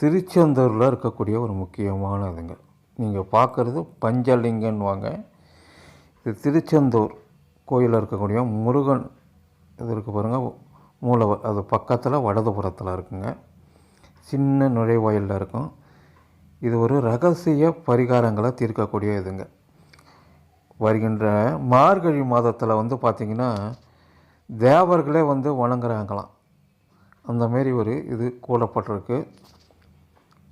திருச்செந்தூரில் இருக்கக்கூடிய ஒரு முக்கியமானதுங்க. நீங்கள் பார்க்குறது பஞ்சலிங்கன்னுவாங்க இது திருச்செந்தூர் கோயிலில் இருக்கக்கூடிய முருகன் இது இருக்குது பாருங்கள் மூலவர் அது பக்கத்தில் வடதுபுறத்தில் இருக்குங்க. சின்ன நுழைவாயிலில் இருக்கும். இது ஒரு ரகசிய பரிகாரங்களை தீர்க்கக்கூடிய இதுங்க. வருகின்ற மார்கழி மாதத்தில் வந்து பார்த்திங்கன்னா தேவர்களே வந்து வணங்குறாங்களாம். அந்த மாரி ஒரு இது கூடப்பட்டிருக்கு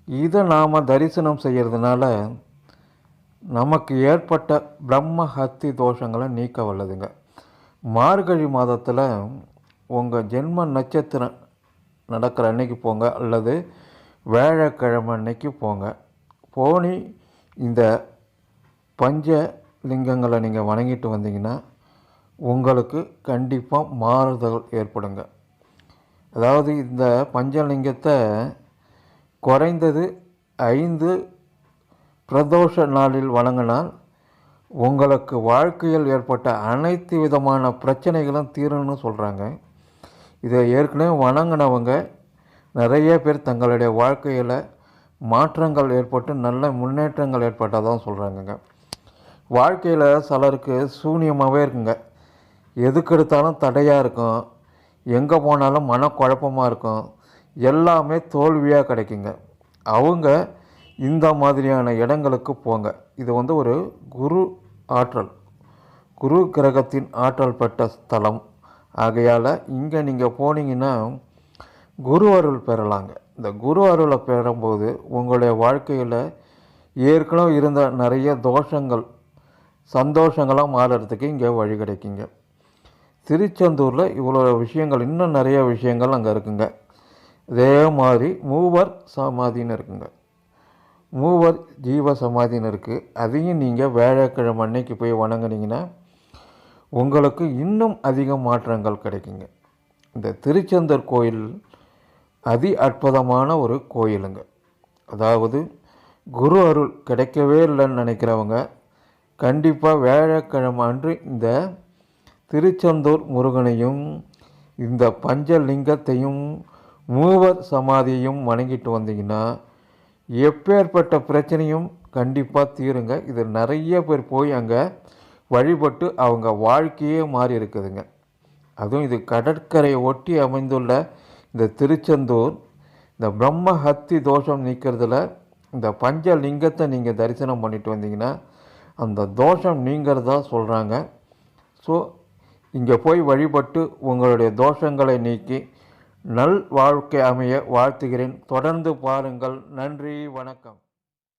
இதை நாம் தரிசனம் செய்கிறதுனால நமக்கு ஏற்பட்ட பிரம்ம ஹத்தி தோஷங்களை நீக்க வல்லதுங்க. மார்கழி மாதத்தில் உங்கள் ஜென்ம நட்சத்திரம் நடக்கிற அன்னைக்கு போங்க அல்லது வேழக்கிழமை அன்னைக்கு போங்க. போனி இந்த பஞ்ச லிங்கங்களை நீங்கள் வணங்கிட்டு வந்தீங்கன்னா உங்களுக்கு கண்டிப்பாக மாறுதல் ஏற்படுங்க. அதாவது இந்த பஞ்சலிங்கத்தை குறைந்தது ஐந்து பிரதோஷ நாளில் வழங்கினால் உங்களுக்கு வாழ்க்கையில் ஏற்பட்ட அனைத்து விதமான பிரச்சனைகளும் தீரும்னு சொல்கிறாங்க இதை ஏற்கனவே வணங்கினவங்க நிறைய பேர் தங்களுடைய வாழ்க்கையில் மாற்றங்கள் ஏற்பட்டு நல்ல முன்னேற்றங்கள் ஏற்பட்டதாக சொல்கிறாங்கங்க வாழ்க்கையில் சிலருக்கு சூன்யமாகவே இருக்குங்க. எதுக்கு எடுத்தாலும் தடையாக இருக்கும். எங்கே போனாலும் மனக்குழப்பமாக இருக்கும். எல்லாமே தோல்வியாக கிடைக்குங்க. அவங்க இந்த மாதிரியான இடங்களுக்கு போங்க. இது வந்து ஒரு குரு ஆற்றல். குரு கிரகத்தின் ஆற்றல் பெற்ற ஸ்தலம். ஆகையால் இங்கே நீங்கள் போனீங்கன்னா குரு அருள் பெறலாங்க. இந்த குரு அருளை பெறும்போது உங்களுடைய வாழ்க்கையில் ஏற்கனவே இருந்த நிறைய தோஷங்கள் சந்தோஷங்களாக மாறுறதுக்கு இங்கே வழி கிடைக்குங்க. திருச்செந்தூரில் இவ்வளோ விஷயங்கள் இன்னும் நிறைய விஷயங்கள் அங்கே இருக்குங்க. இதே மாதிரி மூவர் சமாதின்னு இருக்குங்க மூவர் ஜீவ சமாதின்னு இருக்குது அதையும் நீங்கள் வேழக்கிழமை அன்னைக்கு போய் வணங்குனீங்கன்னா உங்களுக்கு இன்னும் அதிக மாற்றங்கள் கிடைக்குங்க. இந்த திருச்செந்தூர் கோயில் அதி அற்புதமான ஒரு கோயிலுங்க. அதாவது குரு அருள் கிடைக்கவே இல்லைன்னு நினைக்கிறவங்க கண்டிப்பாக வேழக்கிழமை அன்று இந்த திருச்செந்தூர் முருகனையும் இந்த பஞ்சலிங்கத்தையும் மூவர் சமாதியையும் வணங்கிட்டு வந்தீங்கன்னா எப்பேற்பட்ட பிரச்சனையும் கண்டிப்பாக தீருங்க. இது நிறைய பேர் போய் அங்கே வழிபட்டு அவங்க வாழ்க்கையே மாறி இருக்குதுங்க. அதுவும் இது கடற்கரையை ஒட்டி அமைந்துள்ள இந்த திருச்செந்தூர் இந்த பிரம்ம ஹத்தி தோஷம் நீக்கிறதுல இந்த பஞ்சலிங்கத்தை நீங்கள் தரிசனம் பண்ணிட்டு வந்தீங்கன்னா அந்த தோஷம் நீங்கிறதா சொல்கிறாங்க ஸோ இங்கே போய் வழிபட்டு உங்களுடைய தோஷங்களை நீக்கி நல் வாழ்க்கை அமைய வாழ்த்துகிறேன். தொடர்ந்து பாருங்கள். நன்றி வணக்கம்.